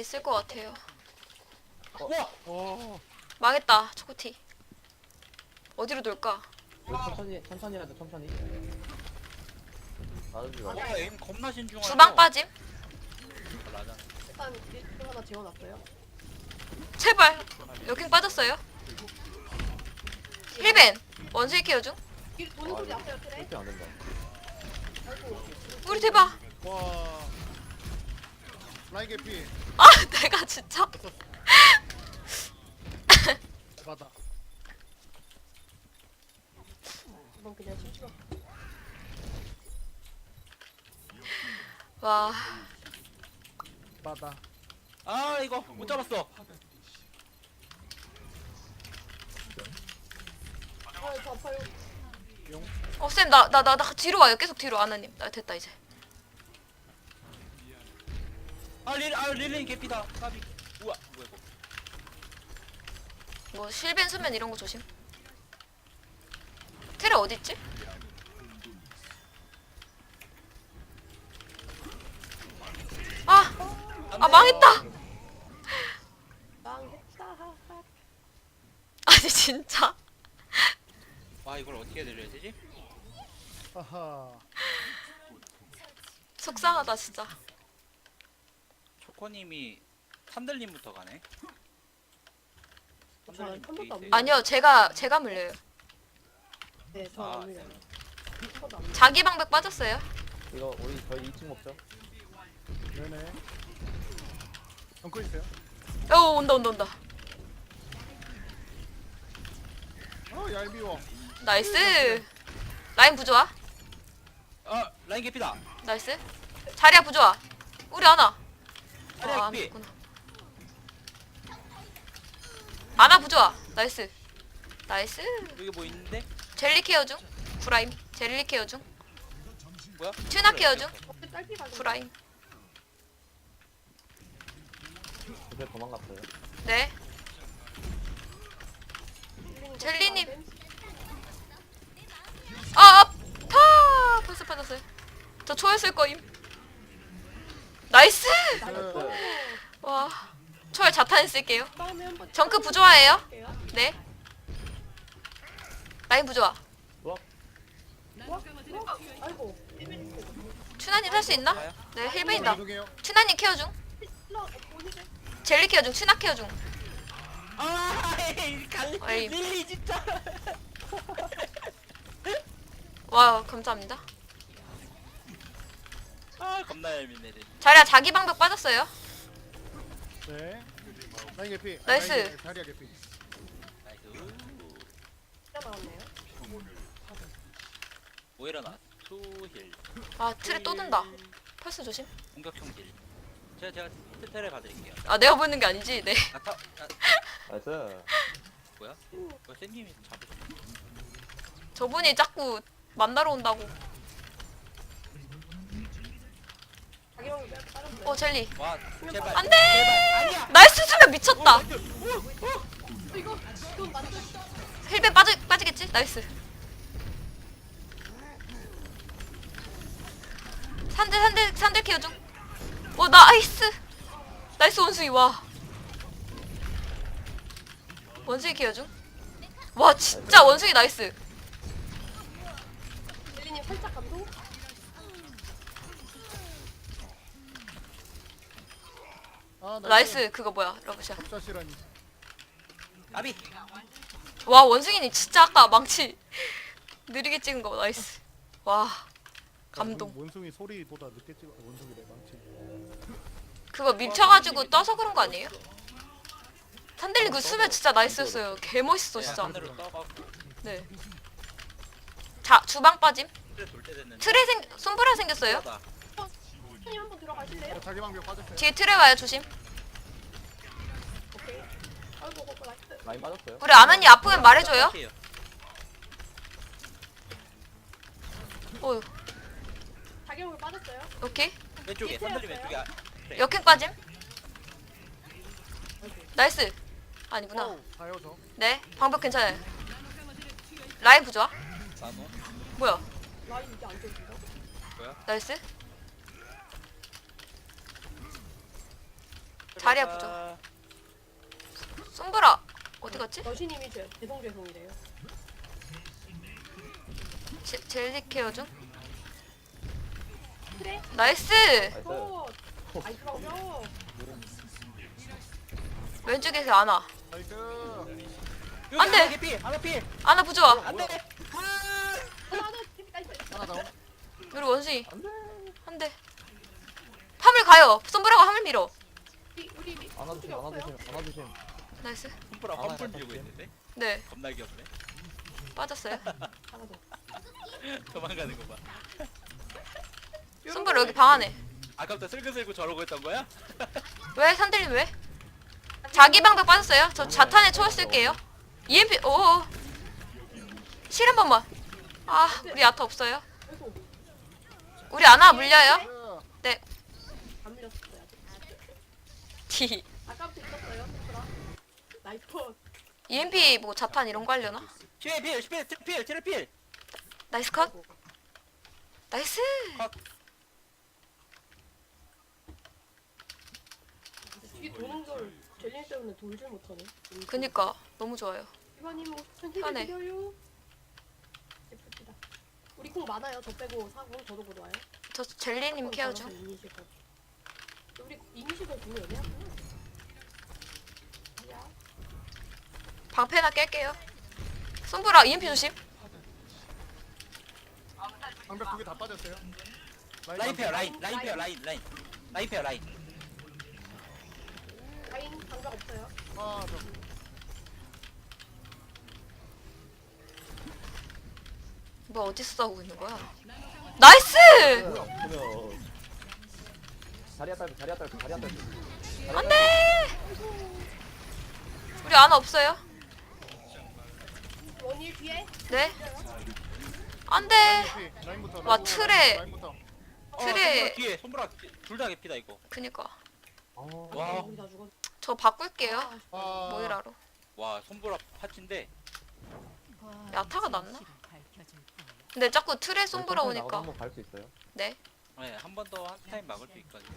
있을 것 같아요. 와! 어, 망했다, 초코티. 어디로 돌까? 이거 천천히 천천히 하자 천천히 와 에임 겁나 신중하다 주방 빠짐? 일단 1등 하나 지워놨어요. 제발! 여긴 빠졌어요. 힐벤! 원숭이 케어 중? 길 도는 소리 안 된다 아이고. 우리 대박! 와. 라인 개피. 아, 내가 진짜. 맞아. 이건 그냥 실수로. 와, 맞아. 아 이거 못 잡았어 아, 저 아파요. 어, 쌤, 나, 나, 나, 나 뒤로 와요. 계속 뒤로, 아나님. 나 됐다, 이제. 아 릴, 아 릴린 개피다 까비 우와 뭐야 이거 뭐, 실벤 수면 이런 거 조심. 테레 어딨지? 아! 아, 망했다! 망했다. 아니, 진짜. 와 이걸 어떻게 내려야 되지? 하하. 속상하다, 진짜. 초코님이 산들님부터 가네 저는 한 번도 안 물려요. 아니요, 제가, 제가 물려요. 네, 아, 저안 물려요. 한 번도 안 물려요. 자기 방백 빠졌어요. 이거 우리 저희 2층 먹죠 네네. 엉고 있어요. 어, 온다, 온다, 온다. 어, 얄미워. 나이스. 라인 부조화. 아 라인 개피다 나이스. 자리야 부조화. 우리 하나. 아, 안 개피 됐구나. 아나 부조화. 나이스. 나이스. 여기 뭐 있는데? 젤리 케어 중. 프라임. 젤리 케어 중. 뭐야? 튜나 케어 중. 가지고. 프라임. 집에 도망갔어요 네. 젤리님? 아, 아, 파. 벌써 빠졌어요. 저 초였을 거임. 나이스. 그, 와. 초월 자탄 쓸게요. 정크 부조화예요. 네. 라인 부조화. 튜나님 할수 있나? 네, 힐베인다. 튜나님 케어 중. 젤리 케어 중. 튜나 케어 중. 아 에이. 릴리 진짜 와, 감사합니다. 아 겁나 릴리. 자리야 자기 방벽 빠졌어요. 네. 라인 개피. 나이스. 라인 개피, 자리야 개피. 나이스 진짜 나왔네요. 뭐 일어나 투힐 아, 틀에 또 든다. 펄스 조심. 공격형 딜 제가 제가 스테레 봐드릴게요 아, 내가 보는 게 아니지. 네. 아타 아, 나이스 뭐야? 이거 쌤님이 잡으셨 저분이 자꾸 만나러 온다고. 자기 빼- 빠졌어요. 어, 젤리. 와 제발 안 돼! 미쳤다. 힐벤 빠지, 빠지겠지? 나이스. 산들, 산들, 산들 케어 중. 오, 나이스. 나이스 원숭이, 와. 원숭이 케어 중. 와, 진짜 원숭이 나이스. 젤리님 살짝 감동? 아, 나이스, 그거 뭐야, 러브샷. 샷이라니. 아비 와, 원숭이님 진짜 아까 망치 느리게 찍은 거 나이스. 와, 감동. 원숭이 소리보다 늦게 찍어. 원숭이 내 망치. 그거 밀쳐가지고 떠서 그런 거 아니에요? 산들리 그 수면 진짜 나이스였어요. 개 멋있어 진짜. 하늘로 떠가고 네. 자 주방 빠짐. 틀에 돌 때 됐는데 틀에 생 손보라 생겼어요. 다 한번 들어가실래요? 어, 자기 방벽 빠졌어요. 뒤에 틀에 와요 조심. 오케이. 아이고, 그거 나이스. 라인 빠졌어요 우리 아나님 아프면 말해줘요. 오 자기 방금 빠졌어요. 오케이. 왼쪽에 산들리 왼쪽에 아, 그래. 역행 빠짐. 나이스. 아니구나. 가요 저. 네 방법 괜찮아요. 라인 부좋아. 나노 뭐야? 라인 이게 안 돼, 나이스. 자리야 보자. 솜브라 어디 갔지? 여신님이 죄, 죄송 죄송이래요. 제, 젤리 케어 중. 그래? 나이스. 어. 왼쪽에서 안아. 나이스. 안 돼. 개피 하나 피. 안아 부좋아. 안돼. 하나. 우리 원숭이 안돼. 한 대. 화물 가요. 솜브라가 화물 밀어. 안아주심? 안아주심 안아주심. 나이스. 손보라 아, 펌플 나 들고 깜짝이야. 있는데 네 겁나 귀엽네. 빠졌어요. 하나 더. 도망가는 거 봐. 솜브라 여기 방 안에. 아까부터 슬그슬그 저러고 있던 거야? 왜 산들님 왜? 자기 방벽 빠졌어요. 저 자탄에 초월 쓸게요. EMP 오. 실한 번만. 아 우리 아타 없어요. 아이고 우리 아나 물려요. 밀렸어요. 아직. 티. 아까부터 있었어요. 얘들아. 나이스 컷. EMP 뭐 자탄 이런 거 하려나? 피해 피해 피해 피해 피해. 나이스 컷. 나이스. 뒤에 도는 걸 젤린 때문에 돌질 못하네. 그니까 너무 좋아요. 편해. 드려요. 예쁩니다. 우리 공 많아요. 저 빼고 사공 저도 곧 와요. 저 젤리님 케어 중. 이니시가. 우리 이니시가 공이 애매하구나. 방패나 깰게요. 솜브라 EMP 조심. 방벽 두개 다 빠졌어요. 라인 페어 라인 라인 페어 라인 라인 라인 페어 라인. 라인 방벽 없어요. 하나 더. 뭐 어디서 싸우고 있는 거야? 나이스! 자리야 딸피 자리야 딸피 자리야 딸피. 안돼! 우리 아나 없어요? 뒤에 네. 안돼. 라인부터. 와, 라인부터, 틀에. 라인부터. 틀에- 어, 뒤에 손보라 둘다 개피다 이거. 그니까 아. 와. 우리 다 죽었. 저 바꿀게요. 아. 모이라로. 와 손보라 파츠인데 야타가 낫나? 근데 자꾸 틀에 솜브라 오니까. 한번 갈 수 있어요? 네. 네, 한 번 더 한 타임 막을 수 있거든요.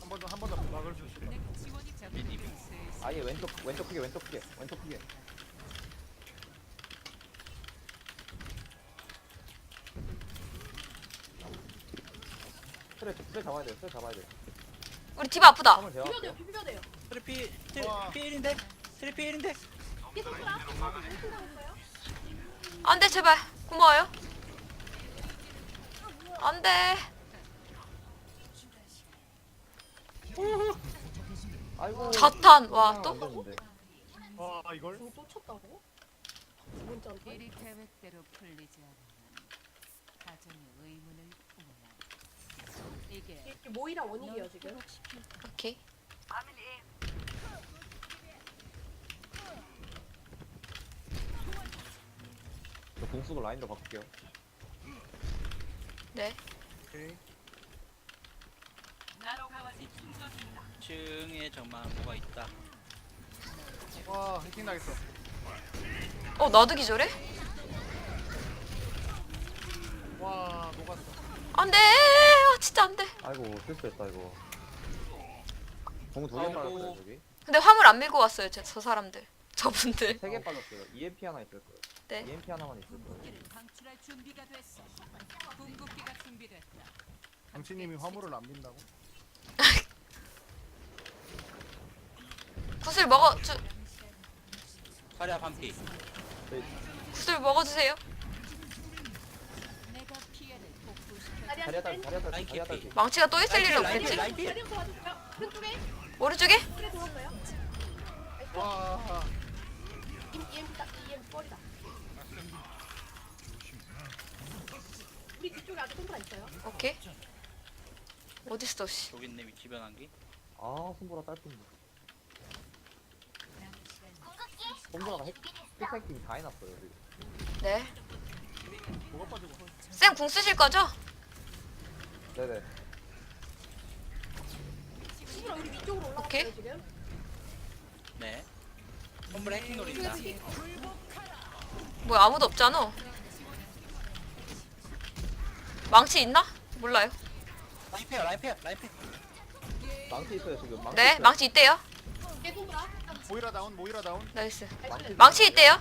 한번 더, 한 번 더 막을 수 있어. 미니 아예 왼쪽 왼쪽 크게 왼쪽 크게 왼쪽 크게. 트레 트레 잡아야 돼요. 트레 잡아야 돼요. 우리 디바 아프다. 한번 제가 비벼야 돼요. 할게요. 비벼야 돼요. 트리피 와. 트리피 1인데 트리피 1인데 뒤에 손가락. 왼쪽 나갔어요. 안돼 제발. 고마워요. 안돼. 아이고. 자탄 와 또? 안 되는데. 와, 이걸? 공또 쳤다고? 두 번째 한 번. 일이 계획대로 풀리지 않으면 가정의 의문을 품어야 이게 이게 모이라 원일이에요 지금. 오케이. 저 공수도 라인으로 바꿀게요. 네. 오케이. 2층에 저만 뭐가 있다. 와, 해킹 당했어. 어 나도 기절해? 와, 녹았어. 안돼. 아, 진짜 안 돼. 아이고 실수했다 이거. 공 두개 아이고. 빠졌어요 저기. 근데 화물 안 밀고 왔어요 저, 저 사람들. 저분들. 세개 빠졌어요. EMP 하나 있을 거예요. 네. EMP 하나만 있을 거예요. 무기를 방출할 준비가 됐어. 궁극기가 준비됐다. 당신님이 화물을 안 민다고? 구슬 먹어 주 파리아 반피. 구슬 먹어 주세요. 내가 피해를 복구시켜 다리 라인 자리야 개피. 딸피. 망치가 또 있을 일은 없겠지? 필, 라인 필. 다리 도와주세요. 오른쪽에 오른쪽에? 그래 도왔어요. 와, EMP 딱 EMP 뻘이다. 우리 뒤쪽에 아직 손가락 있어요. 오케이. 어딨어 씨. 저기 있네 위치 변환기. 아 손보라 딸핀데. 손보라가 핵 핵해킹 다 해놨어요 지금. 네. 뭐가 빠지고. 쌤 궁 쓰실 거죠? 네네. 손가락 우리 위쪽으로 올라갔어요 오케이. 지금. 네. 손보라 해킹 노린다. 뭐야 아무도 없잖아. 망치 있나? 몰라요. 라인 페어 라인 페어 라인 페어. 망치 있어요 지금. 망치 네 있어요. 망치 있대요. 모이라 다운 모이라 다운 나이스 나이스. 망치 있대요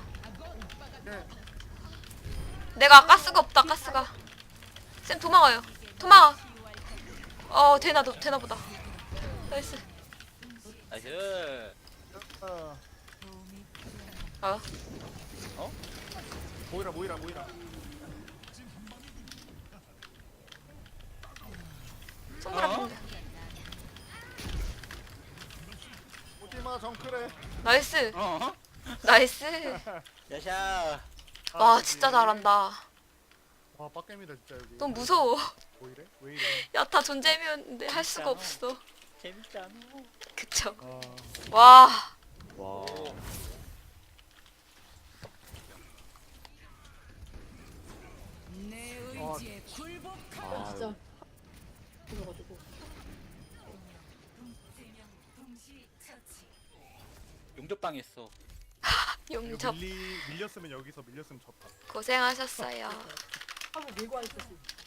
네. 내가 가스가 없다 가스가 쌤 도망가요 도망가 어 되나 도- 되나 보다 나이스 나이스. 어. 어 모이라 모이라 모이라 손가락 어? 오지마 정크래 나이스 어? 나이스 야샤. 와 진짜 잘한다 와 빡겜이다 진짜 여기 너무 무서워 뭐 이래? 왜 이래 야타 존재미였는데 할 수가 없어 재밌잖아. 그쵸 아 와 와. 내 아. 의지에 굴복하 아, 진짜. 그래가지고. 용접당했어. 용접 밀리 밀렸으면 여기서 밀렸으면 졌다 고생하셨어요 하고 밀고 와 있었어.